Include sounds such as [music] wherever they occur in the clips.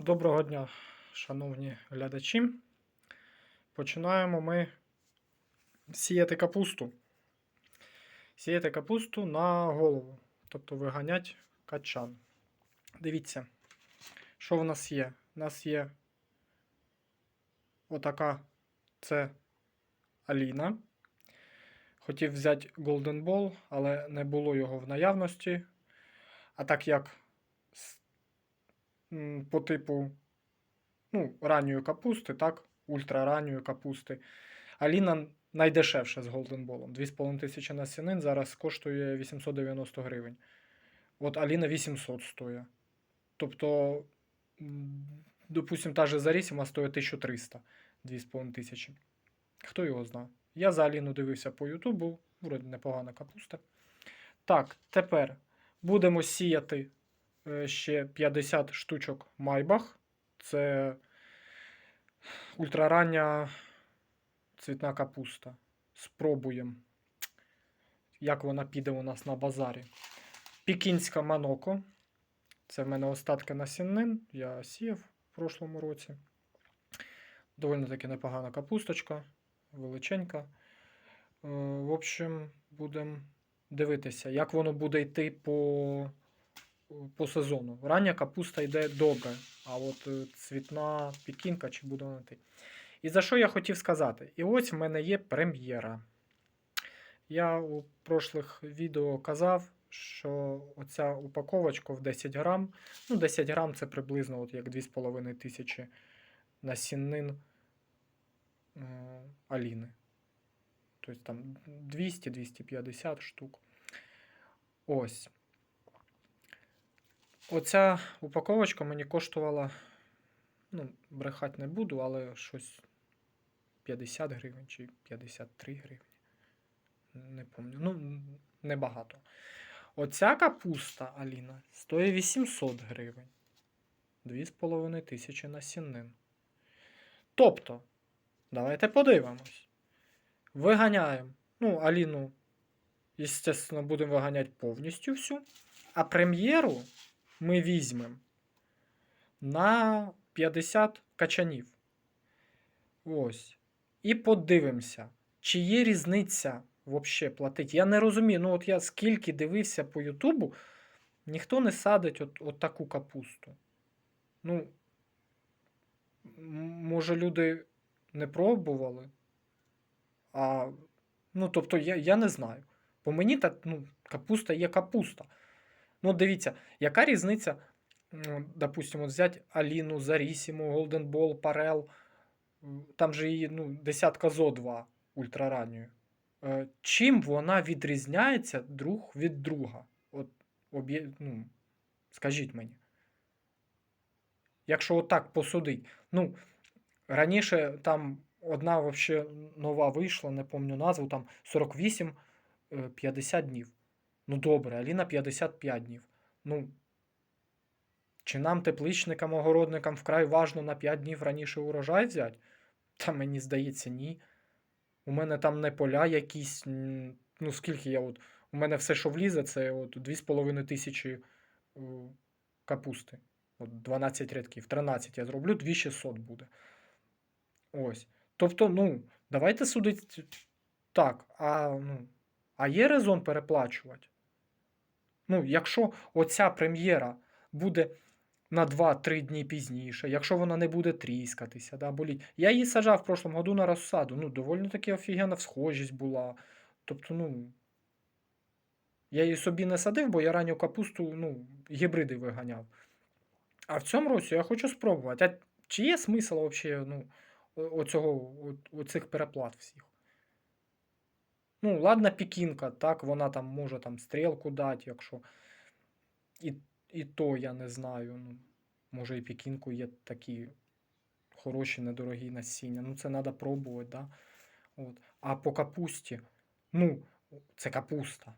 Доброго дня, шановні глядачі. Починаємо ми сіяти капусту. Сіяти капусту на голову, тобто виганять качан. Дивіться, що в нас є? У нас є отака це Аліна. Хотів взяти Golden Ball, але не було його в наявності. А так як по типу ну, ранньої капусти, так, ультраранньої капусти. Аліна найдешевша з Golden Ball. 2,5 тисячі насінин зараз коштує 890 гривень. От Аліна 800 стоїть. Тобто, допустим, та же Зарісіма стоїть 1300, 2,5 тисячі. Хто його знає? Я за Аліну дивився по Ютубу, вроді непогана капуста. Так, тепер будемо сіяти ще 50 штучок Майбах. Це ультрарання цвітна капуста. Спробуємо, як вона піде у нас на базарі. Пікінська маноко. Це в мене остатки насіннин. Я сіяв в прошлому році. Доволі таки непогана капусточка, величенька. Е, В общем, будемо дивитися, як воно буде йти по, по сезону. Рання капуста йде добре, а от е, цвітна пікінка чи буде вона йти. І за що я хотів сказати? І ось в мене є прем'єра. Я у прошлих відео казав, що оця упаковочка в 10 грам. Ну, 10 грам це приблизно от як 2,5 тисячі насіннин е, Аліни. Тобто там 200-250 штук. Ось. Оця упаковочка мені коштувала, ну, брехати не буду, але щось 50 гривень чи 53 гривні. Не пам'ятаю. Ну, небагато. Оця капуста Аліна стоїть 800 гривень. 2,5 тисячі насіннин. Тобто, давайте подивимось. Виганяємо. Ну, Аліну, естественно, будемо виганяти повністю всю. А прем'єру ми візьмемо на 50 качанів. Ось. І подивимося, чи є різниця взагалі платити. Я не розумію, ну от я скільки дивився по Ютубу, ніхто не садить от, от таку капусту. Ну, може, люди не пробували. А, ну, тобто, я, я не знаю. По мені так, ну, капуста є капуста. Ну, дивіться, яка різниця, допустимо, взяти Аліну, Зарісіму, Ball, Парел. Там же її ну, десятка зо два ультраранньої. Е, Чим вона відрізняється друг від друга? От, об'є... ну, скажіть мені. Якщо отак посудить. Ну, раніше там одна вообще нова вийшла, не пам'ятаю назву, там 48-50 днів. Ну добре, Аліна 55 днів. Ну, чи нам, тепличникам, огородникам, вкрай важно на 5 днів раніше урожай взяти? Та мені здається, ні. У мене там не поля якісь. Ну, скільки я от. У мене все, що влізе, це от 2,5 тисячі е, капусти. От 12 рядків. 13 я зроблю, 2600 буде. Ось. Тобто, ну, давайте судити так. А, ну, а є резон переплачувати? Ну, якщо оця прем'єра буде на 2-3 дні пізніше, якщо вона не буде тріскатися, да, боліть. Я її сажав в прошлому году на розсаду. Ну, доволі таки офігенна всхожість була. Тобто, ну. Я її собі не садив, бо я ранню капусту, ну, гібриди виганяв. А в цьому році я хочу спробувати. А чи є смисл взагалі, ну, оцього, оцих переплат всіх? Ну, ладно, пікінка, так, вона там може там стрілку дати, якщо. І, і то я не знаю. Ну, може, і пікінку є такі хороші, недорогі насіння. Ну, це треба пробувати, да? От. А по капусті, ну, це капуста.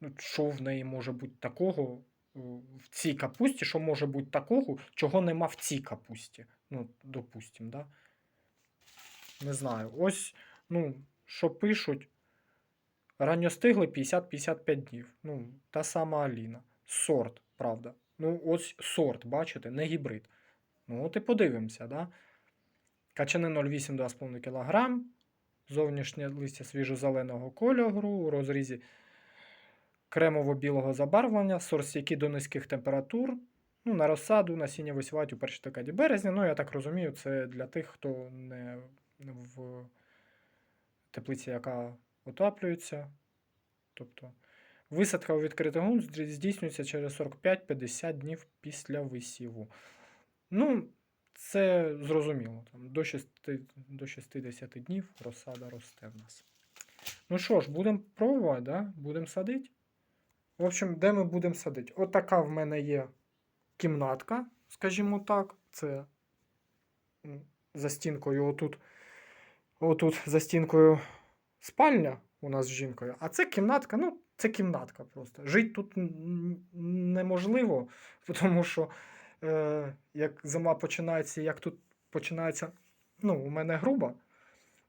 Ну, що в неї може бути такого е, в цій капусті, що може бути такого, чого нема в цій капусті. Ну, допустим, да? Не знаю. Ось, ну, що пишуть. Ранньостиглий 50-55 днів. Ну, та сама Аліна. Сорт, правда. Ну, ось сорт, бачите, не гібрид. Ну, от і подивимося, да? Качани 0,8 2,5 кг. Зовнішнє листя свіжо-зеленого кольору у розрізі кремово-білого забарвлення, сорстійкі до низьких температур. Ну, на розсаду насіння висівають у першій декаді березня. Ну, я так розумію, це для тих, хто не в теплиці, яка отаплюється. Тобто висадка у відкритий ґрунт здійснюється через 45-50 днів після висіву. Ну, це зрозуміло. Там, до, 6, до 60 днів розсада росте в нас. Ну що ж, будемо пробувати, да? будемо садити. В общем, де ми будемо садити? Отака в мене є кімнатка, скажімо так. Це за стінкою, отут, отут за стінкою спальня у нас з жінкою, а це кімнатка, ну, це кімнатка просто. Жити тут неможливо, [laughs] тому що е, як зима починається, як тут починається, ну, у мене груба.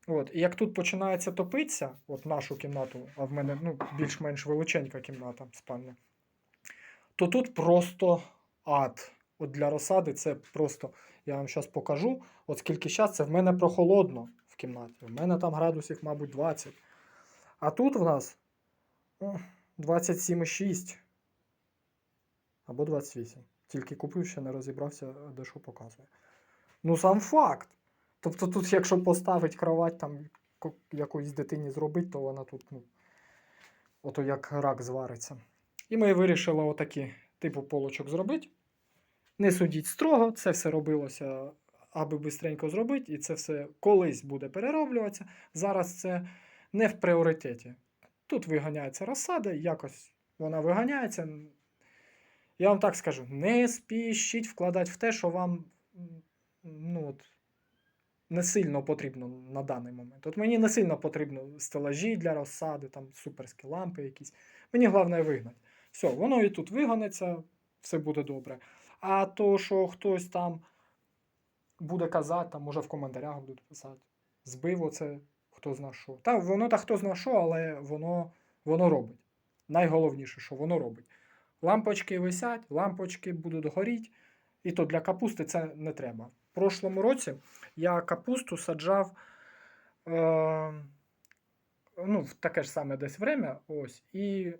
От, і як тут починається топитися, от нашу кімнату, а в мене ну, більш-менш величенька кімната спальня, то тут просто ад. От для розсади це просто, я вам зараз покажу, от скільки час це в мене прохолодно в кімнаті. В мене там градусів, мабуть, 20. А тут в нас 27,6 або 28. Тільки купив, ще не розібрався, де що показує. Ну, сам факт. Тобто тут, якщо поставити кровать, там якоїсь дитині зробити, то вона тут, ну, ото як рак звариться. І ми вирішили отакі типу полочок зробити. Не судіть строго, це все робилося, аби швидко зробити, і це все колись буде перероблюватися. Зараз це не в пріоритеті. Тут виганяється розсада, якось вона виганяється. Я вам так скажу: не спішіть вкладати в те, що вам ну, от, не сильно потрібно на даний момент. От мені не сильно потрібно стелажі для розсади, там суперські лампи якісь. Мені головне вигнати. Все, воно і тут вигониться, все буде добре. А то, що хтось там буде казати, може в коментарях будуть писати, збив оце хто зна що. Та воно та хто зна що, але воно, воно робить. Найголовніше, що воно робить. Лампочки висять, лампочки будуть горіти, і то для капусти це не треба. В прошлому році я капусту саджав е, ну, в таке ж саме десь время. Ось, і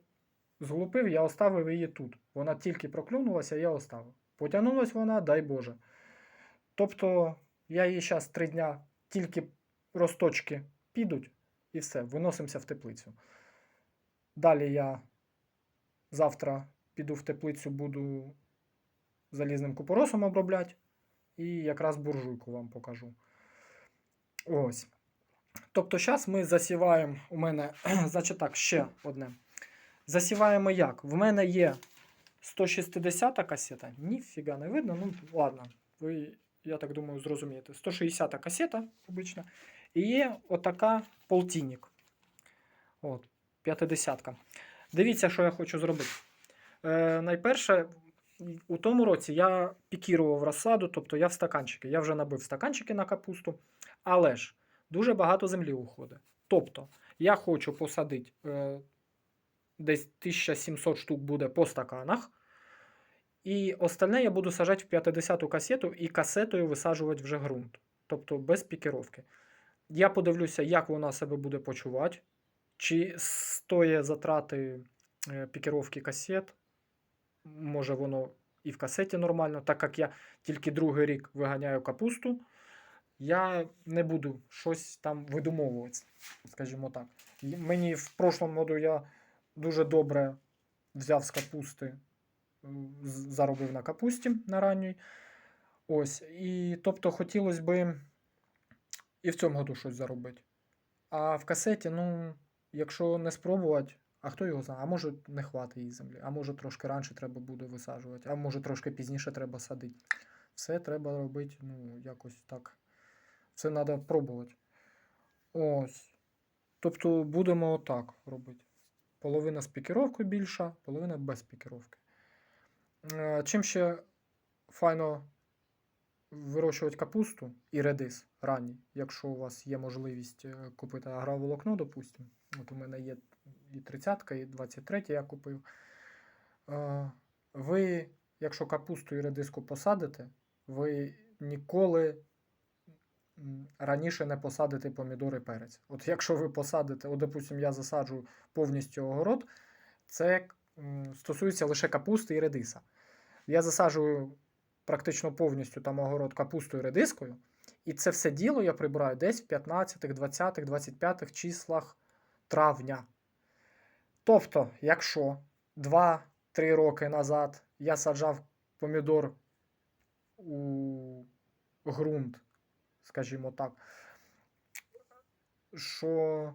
зглупив, я оставив її тут. Вона тільки проклюнулася, я оставив. Потягнулась вона, дай Боже. Тобто, я її зараз три дня тільки росточки підуть і все, виносимося в теплицю. Далі я завтра піду в теплицю, буду залізним купоросом обробляти. І якраз буржуйку вам покажу. Ось. Тобто, зараз ми засіваємо. У мене, [clears throat] значить так, ще одне. Засіваємо як? В мене є 160 касета. Ніфіга не видно. Ну, ладно, ви, я так думаю, зрозумієте. 160 касета обична. І отака полтинник. От, 50. Дивіться, що я хочу зробити. Е, найперше, у тому році я пікірував розсаду, тобто я в стаканчики. Я вже набив стаканчики на капусту, але ж дуже багато землі уходить. Тобто, я хочу посадити е, десь 1700 штук буде по стаканах. І остальне я буду сажати в 50-ту касету і касетою висаджувати вже ґрунт. Тобто без пікіровки. Я подивлюся, як вона себе буде почувати, чи стоїть затрати е, пікіровки касет. Може, воно і в касеті нормально, так як я тільки другий рік виганяю капусту, я не буду щось там видумовувати, скажімо так. Мені в прошлому году я дуже добре взяв з капусти, заробив на капусті на ранній. Ось. І тобто хотілося би і в цьому году щось заробити. А в касеті, ну, якщо не спробувати, а хто його знає, а може не хватить її землі, а може трошки раніше треба буде висаджувати, а може трошки пізніше треба садити. Все треба робити, ну, якось так. Це треба пробувати. Ось. Тобто будемо отак робити. Половина з пікіровкою більша, половина без пікіровки. Е, Чим ще файно вирощувати капусту і редис ранній, якщо у вас є можливість е, купити агроволокно, допустимо. От у мене є і 30-ка, і 23 я купив. Е, Ви, якщо капусту і редиску посадите, ви ніколи раніше не посадите помідори перець. От якщо ви посадите, от, допустим, я засаджую повністю огород, це стосується лише капусти і редиса. Я засаджую практично повністю там огород капустою і редискою, і це все діло я прибираю десь в 15, 20, 25 числах травня. Тобто, якщо 2-3 роки назад я саджав помідор у ґрунт, скажімо так, що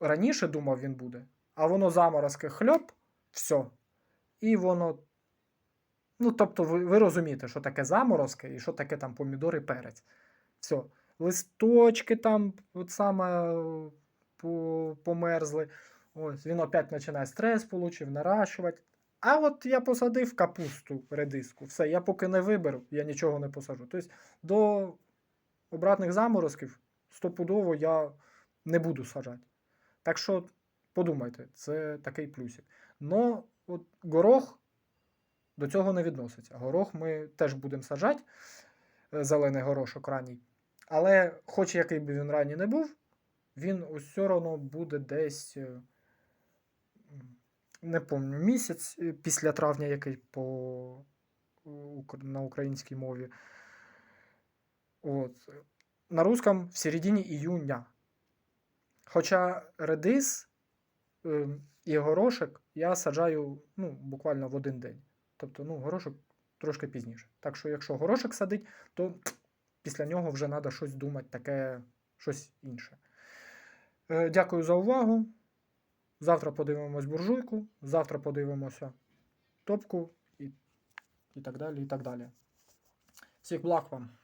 раніше думав він буде, а воно заморозки хльоп, все. І воно. Ну, тобто, ви, ви розумієте, що таке заморозки і що таке там помідор і перець. Все. Листочки там от саме померзли. Ось, він опять починає стрес получив, наращувати. А от я посадив капусту, редиску. Все, я поки не виберу, я нічого не посажу. Тобто до обратних заморозків стопудово я не буду саджати. Так що подумайте, це такий плюсик. Но от горох до цього не відноситься. Горох ми теж будемо саджати, е, зелений горошок ранній. Але, хоч який би він ранній не був, він все одно буде десь, е, не пам'ятаю, місяць е, після травня, який по, на українській мові. От. На русском в середині июня. Хоча редис е, і горошок я саджаю ну, буквально в один день. Тобто, ну, горошок трошки пізніше. Так що, якщо горошок садить, то після нього вже треба щось думати, таке щось інше. Е, Дякую за увагу. Завтра подивимось буржуйку, завтра подивимося топку і, і так далі. і так далі. Всіх благ вам!